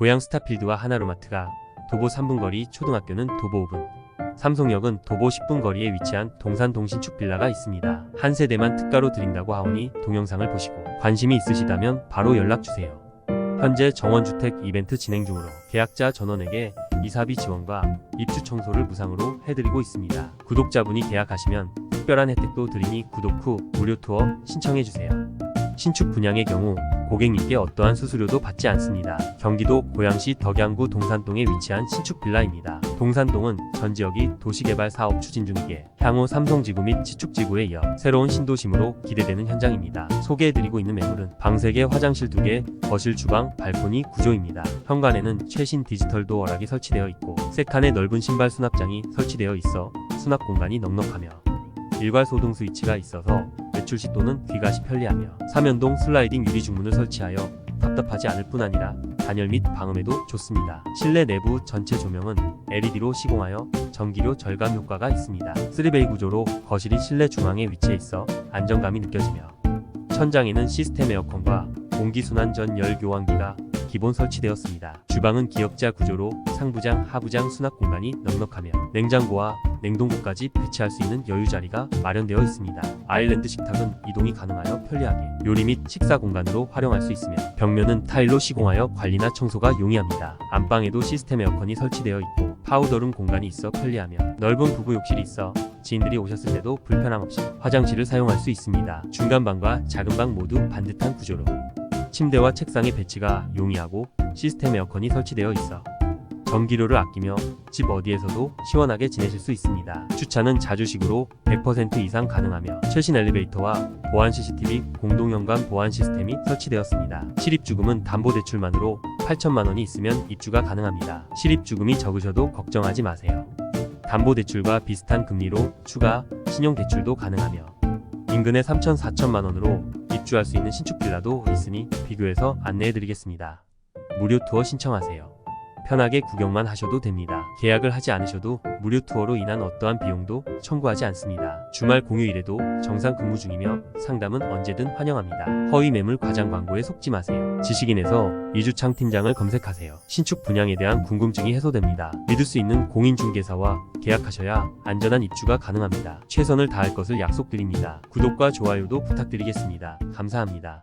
고양 스타필드와 하나로마트가 도보 3분 거리, 초등학교는 도보 5분. 삼성역은 도보 10분 거리에 위치한 동산 동신축 빌라가 있습니다. 한 세대만 특가로 드린다고 하오니 동영상을 보시고 관심이 있으시다면 바로 연락 주세요. 현재 정원주택 이벤트 진행 중으로 계약자 전원에게 이사비 지원과 입주 청소를 무상으로 해드리고 있습니다. 구독자분이 계약하시면 특별한 혜택도 드리니 구독 후 무료 투어 신청해 주세요. 신축 분양의 경우 고객님께 어떠한 수수료도 받지 않습니다. 경기도 고양시 덕양구 동산동에 위치한 신축 빌라입니다. 동산동은 전 지역이 도시개발 사업 추진 중이기에 향후 삼성지구 및 지축지구에 이어 새로운 신도심으로 기대되는 현장입니다. 소개해드리고 있는 매물은 방 3개, 화장실 2개, 거실, 주방, 발코니 구조입니다. 현관에는 최신 디지털 도어락이 설치되어 있고 세 칸의 넓은 신발 수납장이 설치되어 있어 수납 공간이 넉넉하며 일괄 소등 스위치가 있어서 외 출시 또는 귀가시 편리하며 삼연동 슬라이딩 유리 중문을 설치하여 답답하지 않을 뿐 아니라 단열 및 방음에도 좋습니다. 실내 내부 전체 조명은 LED로 시공하여 전기료 절감 효과가 있습니다. 3베이 구조로 거실이 실내 중앙에 위치해 있어 안정감이 느껴지며 천장에는 시스템 에어컨과 공기순환 전 열 교환기가 기본 설치되었습니다. 주방은 기역자 구조로 상부장, 하부장 수납 공간이 넉넉하며 냉장고와 냉동고까지 배치할 수 있는 여유 자리가 마련되어 있습니다. 아일랜드 식탁은 이동이 가능하여 편리하게 요리 및 식사 공간으로 활용할 수 있으며 벽면은 타일로 시공하여 관리나 청소가 용이합니다. 안방에도 시스템 에어컨이 설치되어 있고 파우더룸 공간이 있어 편리하며 넓은 부부 욕실이 있어 지인들이 오셨을 때도 불편함 없이 화장실을 사용할 수 있습니다. 중간 방과 작은 방 모두 반듯한 구조로 침대와 책상의 배치가 용이하고 시스템 에어컨이 설치되어 있어 전기료를 아끼며 집 어디에서도 시원하게 지내실 수 있습니다. 주차는 자주식으로 100% 이상 가능하며 최신 엘리베이터와 보안 CCTV 공동 연관 보안 시스템이 설치되었습니다. 실입주금은 담보대출만으로 8천만 원이 있으면 입주가 가능합니다. 실입주금이 적으셔도 걱정하지 마세요. 담보대출과 비슷한 금리로 추가 신용대출도 가능하며 인근에 3천 4천만 원으로 입주할 수 있는 신축 빌라도 있으니 비교해서 안내해드리겠습니다. 무료 투어 신청하세요. 편하게 구경만 하셔도 됩니다. 계약을 하지 않으셔도 무료 투어로 인한 어떠한 비용도 청구하지 않습니다. 주말 공휴일에도 정상 근무 중이며 상담은 언제든 환영합니다. 허위 매물 과장 광고에 속지 마세요. 지식인에서 이주창 팀장을 검색하세요. 신축 분양에 대한 궁금증이 해소됩니다. 믿을 수 있는 공인중개사와 계약하셔야 안전한 입주가 가능합니다. 최선을 다할 것을 약속드립니다. 구독과 좋아요도 부탁드리겠습니다. 감사합니다.